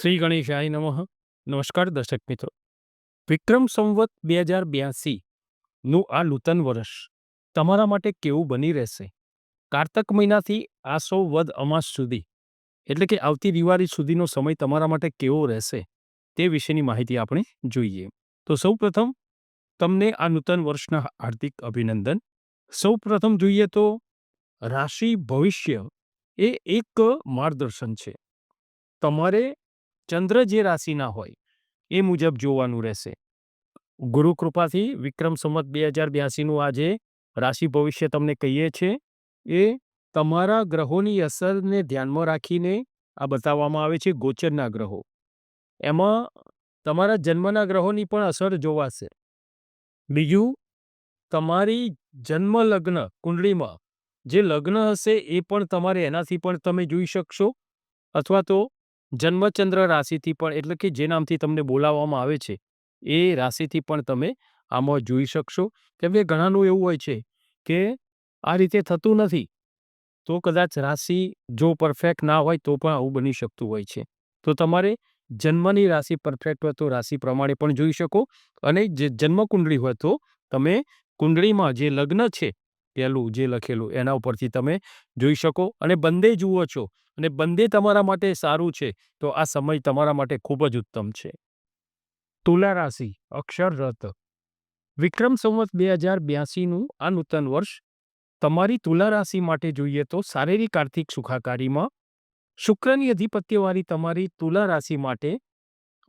શ્રી ગણેશાય નમઃ. નમસ્કાર દર્શક મિત્રો. વિક્રમ સંવત બે હજાર બ્યાસી નું આ નૂતન વર્ષ તમારા માટે કેવું બની રહેશે? કારતક મહિનાથી આસો વદ અમાસ સુધી, એટલે કે આવતી દિવાળી સુધીનો સમય તમારા માટે કેવો રહેશે તે વિશેની માહિતી આપણે જોઈએ. તો સૌ પ્રથમ તમને આ નૂતન વર્ષના હાર્દિક અભિનંદન. સૌ પ્રથમ જોઈએ તો રાશિ ભવિષ્ય એ એક માર્ગદર્શન છે. તમારે ચંદ્ર જે રાશિના હોય, એ મુજબ જોવાનું રહેશે. ગુરુ કૃપાથી વિક્રમ સંવત બે હજાર બ્યાસીનું આજે રાશિ ભવિષ્ય તમને કહીએ છીએ એ તમારા ગ્રહોની અસરને ધ્યાનમાં રાખીને આ બતાવવામાં આવે છે ગોચરના ગ્રહો. એમાં તમારા જન્મના ગ્રહોની પણ અસર જોવાશે. બીજું, તમારી જન્મ લગ્ન કુંડળીમાં જે લગ્ન હશે એ પણ તમારે એનાથી પણ તમે જોઈ શકશો. અથવા તો જન્મચંદ્ર રાશિથી પણ, એટલે કે જે નામથી તમને બોલાવવામાં આવે છે, એ રાશિથી પણ તમે આમાં જોઈ શકશો. કેમ કે ઘણાનું એવું હોય છે કે આ રીતે થતું નથી, તો કદાચ રાશિ જો પરફેક્ટ ના હોય તો પણ આવું બની શકતું હોય છે. તો તમારે જન્મની રાશિ પરફેક્ટ હોય તો રાશિ પ્રમાણે પણ જોઈ શકો અને જે જન્મ કુંડળી હોય તો તમે કુંડળીમાં જે લગ્ન છે પહેલું જે લખેલું એના ઉપરથી તમે જોઈ શકો અને બંને જુઓ છો. અને બંને તમારા માટે સારું છે, તો આ સમય તમારા માટે ખૂબ જ ઉત્તમ છે. તુલા રાશિ, અક્ષર રથ વિક્રમ સંવત બે હજાર બ્યાસીનું આ નૂતન વર્ષ તમારી તુલા રાશિ માટે જોઈએ તો શારીરિક આર્થિક સુખાકારીમાં શુક્રની અધિપત્યવાળી તમારી તુલા રાશિ માટે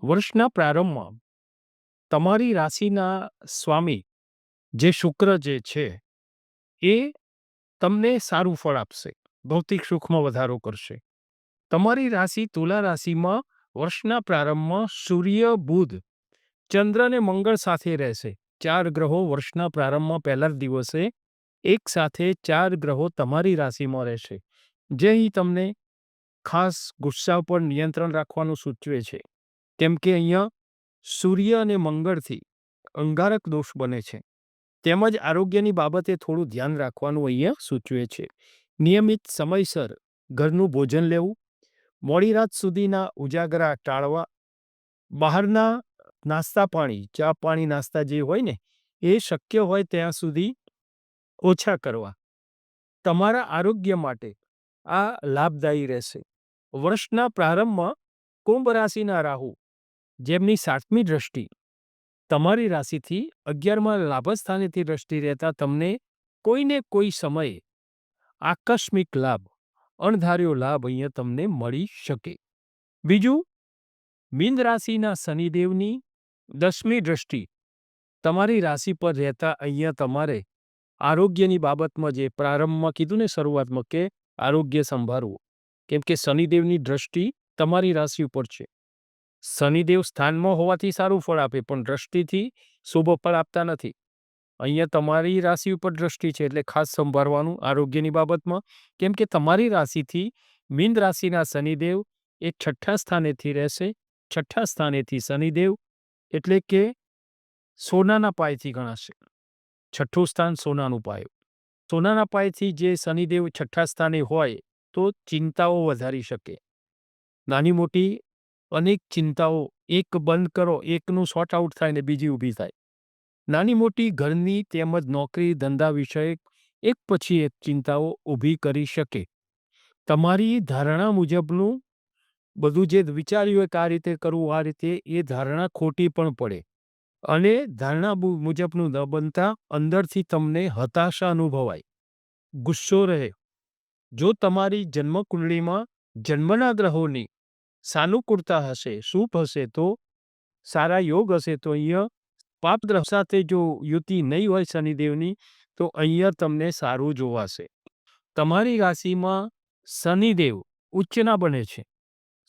વર્ષના પ્રારંભમાં તમારી રાશિના સ્વામી જે શુક્ર જે છે, એ તમને સારું ફળ આપશે. ભૌતિક સુખમાં વધારો કરશે. તમારી રાશિ તુલા રાશિમાં વર્ષના પ્રારંભમાં સૂર્ય, બુધ, ચંદ્ર અને મંગળ સાથે રહેશે. ચાર ગ્રહો વર્ષના પ્રારંભમાં પહેલા દિવસે એક સાથે ચાર ગ્રહો તમારી રાશિમાં રહેશે. જે અહીં તમને ખાસ ગુસ્સા ઉપર નિયંત્રણ રાખવાનું સૂચવે છે. કેમ કે અહીંયા સૂર્ય અને મંગળથી અંગારક દોષ બને છે. તેમજ આરોગ્યની બાબતે થોડું ધ્યાન રાખવાનું અહીંયા સૂચવે છે. નિયમિત સમયસર ઘરનું ભોજન લેવું, મોડી રાત સુધીના ઉજાગરા ટાળવા, બહારના નાસ્તા પાણી, ચા પાણી નાસ્તા જે હોય ને, એ શક્ય હોય ત્યાં સુધી ઓછા કરવા. તમારા આરોગ્ય માટે આ લાભદાયી રહેશે. વર્ષના પ્રારંભમાં કુંભ રાશિના રાહુ, જેમની સાતમી દ્રષ્ટિ, તમારી રાશિથી અગિયારમાં લાભસ્થાનેથી દ્રષ્ટિ રહેતા તમને કોઈને કોઈ સમયે આકસ્મિક લાભ, અણધાર્યો લાભ અહીંયા તમને મળી શકે. બીજું, મીન રાશિના શનિદેવની દસમી દ્રષ્ટિ. તમારી રાશિ પર રહેતા અહીંયા તમારે આરોગ્યની બાબતમાં જે પ્રારંભમાં કીધું ને શરૂઆતમાં કે આરોગ્ય સંભાળવું. કેમ કે શનિદેવની દ્રષ્ટિ તમારી રાશિ ઉપર છે. શનિદેવ સ્થાનમાં હોવાથી સારું ફળ આપે, પણ દ્રષ્ટિથી શુભ ફળ આપતા નથી. અહીંયા તમારી રાશિ ઉપર દ્રષ્ટિ છે એટલે ખાસ સંભાળવાનું આરોગ્યની બાબતમાં. કેમ કે તમારી રાશિથી મીન રાશિના શનિદેવ એ છઠ્ઠા સ્થાનેથી રહેશે. છઠ્ઠા સ્થાનેથી શનિદેવ એટલે કે સોનાના પાયથી ગણાશે. છઠ્ઠું સ્થાન સોનાનું પાયું. સોનાના પાયથી જે શનિદેવ છઠ્ઠા સ્થાને હોય તો ચિંતાઓ વધારી શકે. નાની મોટી અનેક ચિંતાઓ, એક બંધ કરો, એકનું શોર્ટ આઉટ થાય ને બીજી ઊભી થાય. નાની મોટી ઘરની તેમજ નોકરી ધંધા વિષયક એક પછી એક ચિંતાઓ ઊભી કરી શકે. તમારી ધારણા મુજબનું બધું જે વિચાર્યું હોય કે આ રીતે કરવું, આ રીતે, એ ધારણા ખોટી પણ પડે. અને ધારણા મુજબનું ન બનતા અંદરથી તમને હતાશા અનુભવાય. ગુસ્સો રહે. જો તમારી જન્મકુંડળીમાં જન્મના ગ્રહોની સાનુકૂળતા હશે શુભ હશે, તો સારા યોગ હશે, તો અહીંયા પાપ ગ્રહ સાથે જો યુતિ નહીં હોય શનિદેવની, તો અહીંયા તમને સારું જોવાશે. તમારી રાશિમાં શનિદેવ ઉચ્ચના બને છે.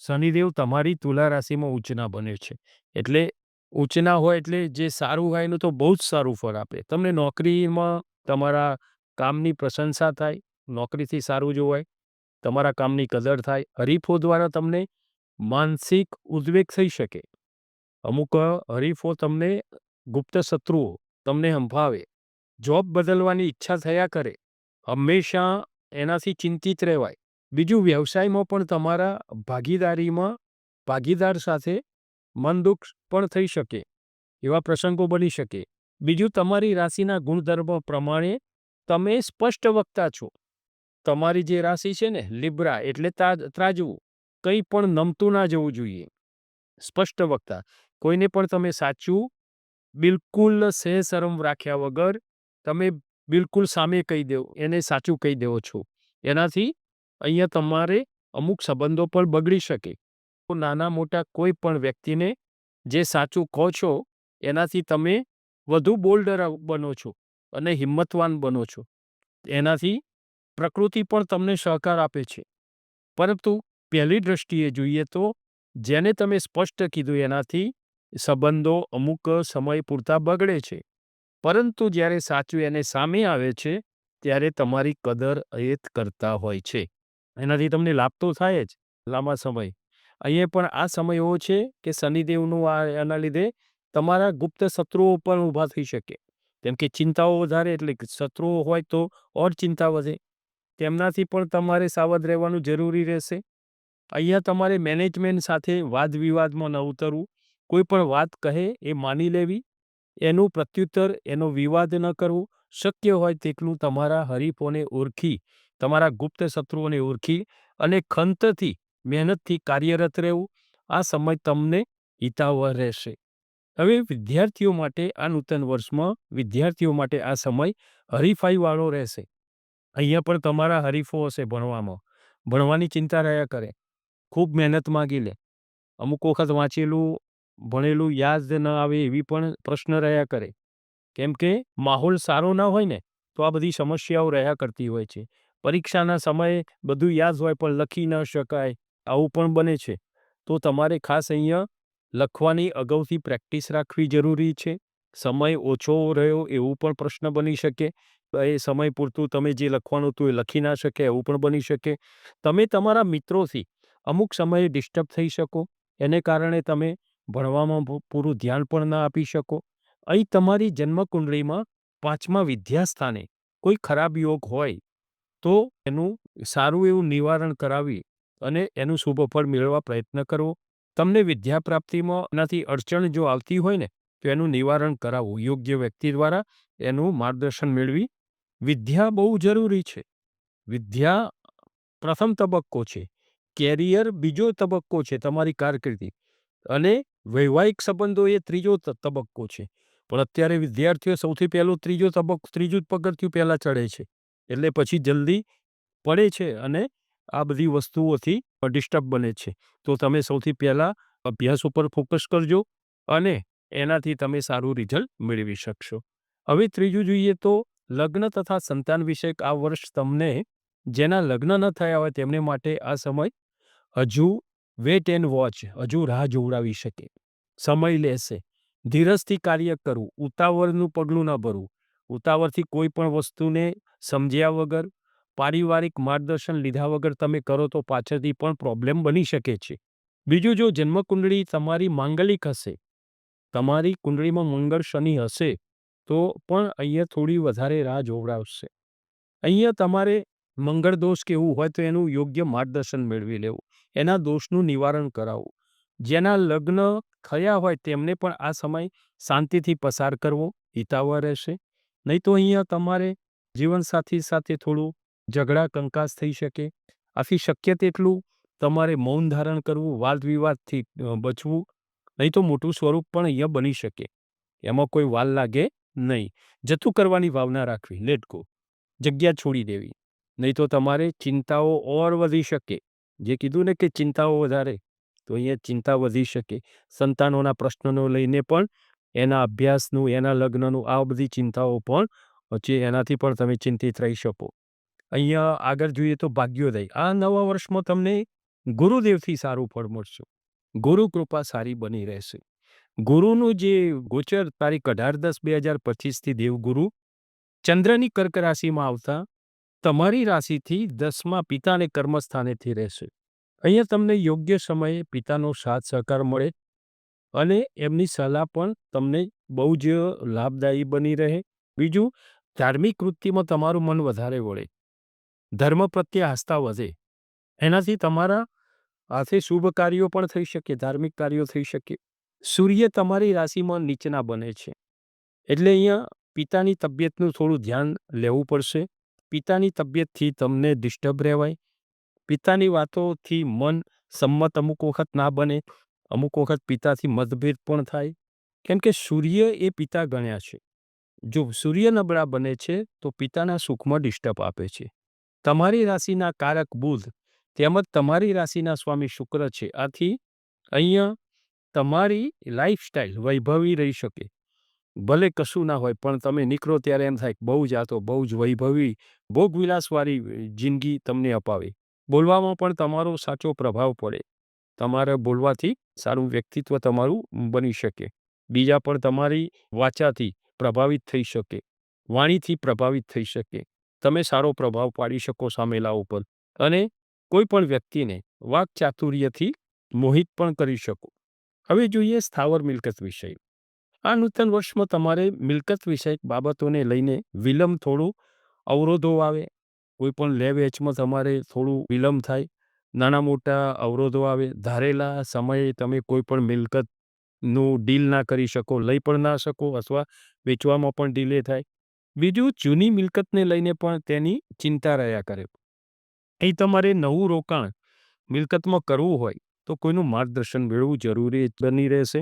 શનિદેવ તમારી તુલા રાશિમાં ઉચ્ચના બને છે. એટલે ઉચ્ચના હોય એટલે જે સારું હોય એનું તો બહુ જ સારું ફળ આપે. તમને નોકરીમાં તમારા કામની પ્રશંસા થાય, નોકરીથી સારું જોવાય, તમારા કામની કદર થાય, હરીફો દ્વારા તમને માનસિક ઉદ્વેગ થઈ શકે. અમુક હરીફો તમને ગુપ્ત શત્રુઓ તમને હંફાવે, જોબ બદલવાની ઈચ્છા થયા કરે, હંમેશા એનાથી ચિંતિત રહેવાય. બીજું, વ્યવસાયમાં પણ તમારા ભાગીદારીમાં ભાગીદાર સાથે મન દુઃખ પણ થઈ શકે, એવા પ્રસંગો બની શકે. બીજું, તમારી રાશિના ગુણધર્મ પ્રમાણે તમે સ્પષ્ટ વક્તા છો. તમારી જે રાશિ છે ને, લિબ્રા એટલે ત્રાજવું કંઈ પણ નમતું ના જવું જોઈએ. સ્પષ્ટ વક્તા કોઈને પણ તમે સાચું બિલકુલ શરમ રાખ્યા વગર તમે બિલકુલ સામે કહી દો એને સાચું કહી દેવો છો. એનાથી અહીંયા તમારે અમુક સંબંધો પણ બગડી શકે. તો નાના મોટા કોઈ પણ વ્યક્તિને જે સાચું કહો છો, એનાથી તમે વધુ બોલ્ડર બનો છો અને હિંમતવાન બનો છો. એનાથી પ્રકૃતિ પણ તમને સહકાર આપે છે. પરંતુ પહેલી દ્રષ્ટિએ જોઈએ તો જેને તમે સ્પષ્ટ કીધું એનાથી સંબંધો અમુક સમય પૂરતા બગડે છે. પરંતુ જ્યારે સાચું એને સામે આવે છે, ત્યારે તમારી કદર અયેત કરતા હોય છે. એનાથી તમને લાભ તો થાય જ લાંબા સમય. અહીંયા પણ આ સમય એવો છે કે શનિદેવનું આ, એના લીધે તમારા ગુપ્ત શત્રુઓ પણ ઊભા થઈ શકે. કેમ કે ચિંતાઓ વધારે એટલે શત્રુઓ હોય તો ઓર ચિંતા વધે. તેમનાથી પણ તમારે સાવધ રહેવાનું જરૂરી રહેશે. અહીંયા તમારે મેનેજમેન્ટ સાથે વાદ વિવાદમાં ન ઉતરવું. કોઈ પણ વાત કહે એ માની લેવી, એનું પ્રત્યુત્તર, એનો વિવાદ ન કરવો, શક્ય હોય તેટલું તમારા હરીફોને ઓળખી, તમારા ગુપ્ત શત્રુઓને ઓળખી અને ખંતથી મહેનતથી કાર્યરત રહેવું, આ સમય તમને હિતાવહ રહેશે. હવે વિદ્યાર્થીઓ માટે આ નૂતન વર્ષમાં વિદ્યાર્થીઓ માટે આ સમય હરીફાઈવાળો રહેશે. અહીંયા પણ તમારા હરીફો હશે ભણવામાં. ભણવાની ચિંતા રહ્યા કરે. ખૂબ મહેનત માગી લે. અમુક વખત વાંચેલું ભણેલું યાદ ન આવે એવી પણ પ્રશ્ન રહ્યા કરે. કેમ કે માહોલ સારો ના હોય ને, તો આ બધી સમસ્યાઓ રહ્યા કરતી હોય છે. પરીક્ષાના સમયે બધું યાદ હોય પણ લખી ન શકાય, આવું પણ બને છે. તો તમારે ખાસ અહીંયા લખવાની અગાઉથી પ્રેક્ટિસ રાખવી જરૂરી છે? સમય ઓછો રહ્યો એવું પણ પ્રશ્ન બની શકે? એ સમય પૂરતું તમે જે લખવાનું હતું એ લખી ના શકે એવું પણ બની શકે? તમે તમારા મિત્રોથી અમુક સમયે ડિસ્ટર્બ થઈ શકો. એને કારણે તમે ભણવામાં પૂરું ધ્યાન પણ ના આપી શકો. અહીં તમારી જન્મકુંડળીમાં પાંચમા વિદ્યાસ્થાને કોઈ ખરાબ યોગ હોય, તો એનું સારું એવું નિવારણ કરાવી અને એનું શુભ ફળ મેળવવા પ્રયત્ન કરવો તમને વિદ્યા પ્રાપ્તિમાં એનાથી અડચણ જો આવતી હોય ને, તો એનું નિવારણ કરાવવું યોગ્ય વ્યક્તિ દ્વારા એનું માર્ગદર્શન મેળવી. વિદ્યા બહુ જરૂરી છે. વિદ્યા પ્રથમ તબક્કો છે. કેરિયર બીજો તબક્કો છે તમારી કારકિર્દી. અને વૈવાહિક સંબંધો એ ત્રીજો તબક્કો છે. પણ અત્યારે વિદ્યાર્થીઓ સૌથી પહેલો ત્રીજો તબક્કો, ત્રીજું પગથિયું પહેલાં ચડે છે. એટલે પછી જલ્દી પડે છે અને આ બધી વસ્તુઓથી ડિસ્ટર્બ બને છે. તો તમે સૌથી પહેલાં અભ્યાસ ઉપર ફોકસ કરજો અને એનાથી તમે સારું રિઝલ્ટ મેળવી શકશો. હવે ત્રીજું જોઈએ તો લગ્ન તથા સંતાન વિષયક આ વર્ષ તમને જેના લગ્ન ન થયા હોય તેમને માટે આ સમય હજુ વેટ એન્ડ વોચ હજુ રાહ જોવડાવી શકે. સમય લેશે. ધીરજથી કાર્ય કરવું. ઉતાવળનું પગલું ન ભરવું. ઉતાવળથી કોઈ પણ વસ્તુને સમજ્યા વગર, પારિવારિક માર્ગદર્શન લીધા વગર તમે કરો તો પાછળથી પણ પ્રોબ્લેમ બની શકે છે. બીજું, જો જન્મકુંડળી તમારી માંગલિક હશે, તમારી કુંડળીમાં મંગળ શનિ હશે, તો પણ અહીંયા થોડી વધારે રાહ જોવડાવશે. અહીંયા તમારે મંગળ દોષ કેવું હોય તો એનું યોગ્ય માર્ગદર્શન મેળવી લેવું. એના દોષનું નિવારણ કરાવવું જેના લગ્ન થયા હોય તેમને પણ આ સમય શાંતિથી પસાર કરવો હિતાવહ રહેશે. નહીં તો અહીંયા તમારે જીવનસાથી સાથે થોડું ઝઘડા કંકાસ થઈ શકે. આથી શક્ય તેટલું તમારે મૌન ધારણ કરવું વાદ વિવાદથી બચવું, નહીં તો મોટું સ્વરૂપ પણ અહીંયા બની શકે. એમાં કોઈ વાલ લાગે નહીં. જતું કરવાની ભાવના રાખવી લેટ ગો જગ્યા છોડી દેવી. નહીં તો તમારે ચિંતાઓ ઓર વધી શકે. જે કીધું ને કે ચિંતાઓ વધારે, તો અહીંયા ચિંતા વધી શકે. સંતાનોના પ્રશ્નનો લઈને પણ એના અભ્યાસનું, એના લગ્નનું, આ બધી ચિંતાઓ પણ જે એનાથી પણ તમે ચિંતિત રહી શકો. અહીંયા આગળ જોઈએ તો ભાગ્યોદય. આ નવા વર્ષમાં તમને ગુરુદેવથી સારું ફળ મળશે. ગુરુ કૃપા સારી બની રહેશે. ગુરુનું જે ગોચર, તારીખ અઢાર દસ બે હજાર પચીસથી દેવગુરુ ચંદ્રની કર્ક રાશિમાં આવતા તમારી રાશિથી દસમા પિતાને કર્મસ્થાનેથી રહેશે. અહીંયા તમને યોગ્ય સમયે પિતાનો સાથ સહકાર મળે અને એમની સલાહ પણ તમને બહુ જ લાભદાયી બની રહે. બીજું, ધાર્મિક વૃત્તિમાં તમારું મન વધારે વળે. ધર્મ પ્રત્યે આસ્થા વધે. એનાથી તમારા હાથે શુભ કાર્યો પણ થઈ શકે, ધાર્મિક કાર્યો થઈ શકે. સૂર્ય તમારી રાશિમાં નીચના બને છે. એટલે અહીંયા પિતાની તબિયતનું થોડું ધ્યાન લેવું પડશે. પિતાની તબિયતથી તમને ડિસ્ટર્બ રહેવાય. પિતાની વાતોથી મન સંમત અમુક વખત ના બને, અમુક વખત પિતાથી મતભેદ પણ થાય. કેમ કે સૂર્ય એ પિતા ગણ્યા છે. જો સૂર્ય નબળા બને છે, તો પિતાના સુખમાં ડિસ્ટર્બ આપે છે. તમારી રાશિના કારક બુધ તેમજ તમારી રાશિના સ્વામી શુક્ર છે. આથી અહીંયા તમારી લાઈફસ્ટાઈલ વૈભવી રહી શકે. ભલે કશું ના હોય, પણ તમે નીકળો ત્યારે એમ થાય બહુ જ આ બહુ જ વૈભવી ભોગવિલાસવાળી જિંદગી તમને અપાવે. બોલવામાં પણ તમારો સાચો પ્રભાવ પડે. તમારે બોલવાથી સારું વ્યક્તિત્વ તમારું બની શકે. બીજા પણ તમારી વાચાથી પ્રભાવિત થઈ શકે. વાણીથી પ્રભાવિત થઈ શકે. તમે સારો પ્રભાવ પાડી શકો સામેલા ઉપર. અને કોઈ પણ વ્યક્તિને વાક ચાતુર્યથી મોહિત પણ કરી શકો. હવે જોઈએ સ્થાવર મિલકત વિષય આ નૂતન વર્ષમાં તમારે મિલકત વિષયક બાબતોને લઈને વિલંબ થોડું અવરોધો આવે. કોઈ પણ લે વેચમાં તમારે થોડું વિલંબ થાય. નાના મોટા અવરોધો આવે. ધારેલા સમયે તમે કોઈ પણ મિલકતનું ડીલ ના કરી શકો, લઈ પણ ના શકો અથવા વેચવામાં પણ ડીલે થાય. બીજું, જૂની મિલકતને લઈને પણ તેની ચિંતા રહ્યા કરે. અહીં તમારે નવું રોકાણ મિલકતમાં કરવું હોય તો કોઈનું માર્ગદર્શન મેળવવું જરૂરી બની રહેશે.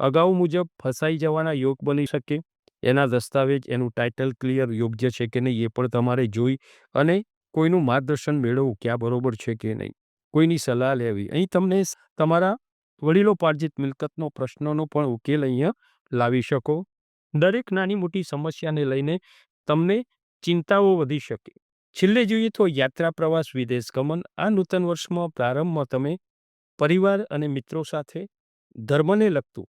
અગાઉ મુજબ ફસાઈ જવાના યોગ બની શકે, એના દસ્તાવેજ, એનું ટાઇટલ ક્લિયર યોગ્ય છે કે નહીં એ પણ તમારે જોઈ અને કોઈનું માર્ગદર્શન મેળવવું ક્યાં બરોબર છે કે નહીં. કોઈની સલાહ લેવી. અહીં તમને તમારા વડીલોપાર્જિત મિલકતનો પ્રશ્નનો પણ ઉકેલ અહીંયા લાવી શકો. દરેક નાની મોટી સમસ્યાને લઈને તમને ચિંતાઓ વધી શકે. છેલ્લે જોઈએ તો યાત્રા પ્રવાસ, વિદેશ ગમન. આ નૂતન વર્ષમાં પ્રારંભમાં તમે પરિવાર અને મિત્રો સાથે ધર્મને લગતું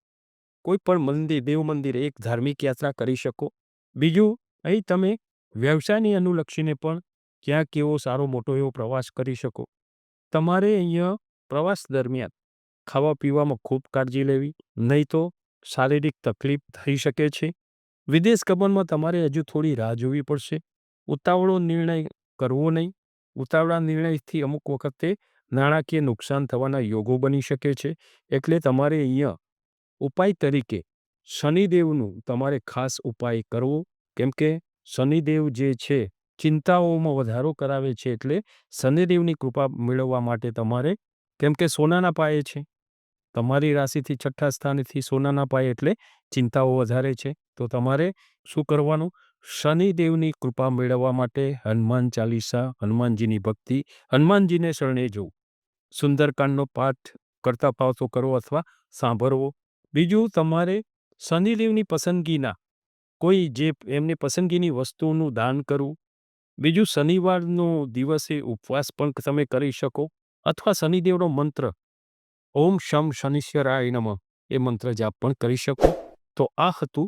કોઈ પણ મંદિર, દેવ મંદિર એક ધાર્મિક યાત્રા કરી શકો. બીજું, અહીં તમે વ્યવસાયની અનુલક્ષીને પણ ક્યાંક એવો સારો મોટો એવો પ્રવાસ કરી શકો. તમારે અહીંયા પ્રવાસ દરમિયાન ખાવા પીવામાં ખૂબ કાળજી લેવી, નહીં તો શારીરિક તકલીફ થઈ શકે છે. વિદેશ ગમનમાં તમારે હજુ થોડી રાહ જોવી પડશે. ઉતાવળો નિર્ણય કરવો નહીં. ઉતાવળા નિર્ણયથી અમુક વખતે નાણાકીય નુકસાન થવાના યોગો બની શકે છે. એટલે તમારે અહીંયા ઉપાય તરીકે, શનિદેવનું તમારે ખાસ ઉપાય કરવો, કેમ કે શનિદેવ જે છે, ચિંતાઓમાં વધારો કરાવે છે એટલે શનિદેવની કૃપા મેળવવા માટે તમારે, કેમ કે સોનાના પાયે છે. તમારી રાશિથી છઠ્ઠા સ્થાનેથી સોનાના પાયે એટલે ચિંતાઓ વધારે છે. તો તમારે શું કરવાનું? શનિદેવની કૃપા મેળવવા માટે હનુમાન ચાલીસા, હનુમાનજીની ભક્તિ, હનુમાનજીને શરણે જવું. સુંદરકાંડનો પાઠ કરતા ભાવ તો કરો અથવા સાંભળવો. બીજું, તમારે શનિદેવની પસંદગીના કોઈ જે એમની પસંદગીની વસ્તુનું દાન કરવું. બીજું, શનિવારનો દિવસે ઉપવાસ પણ તમે કરી શકો. અથવા શનિદેવનો મંત્ર, ઓમ શમ શનિશ્વરાય નમ, એ મંત્ર જાપ પણ કરી શકો. તો આ હતું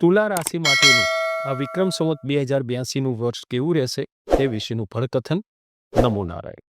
તુલા રાશિ માટેનું આ વિક્રમ સંવત બે હજાર બ્યાસીનું વર્ષ કેવું રહેશે, તે વિશેનું ફળકથન. નમો નારાયણ.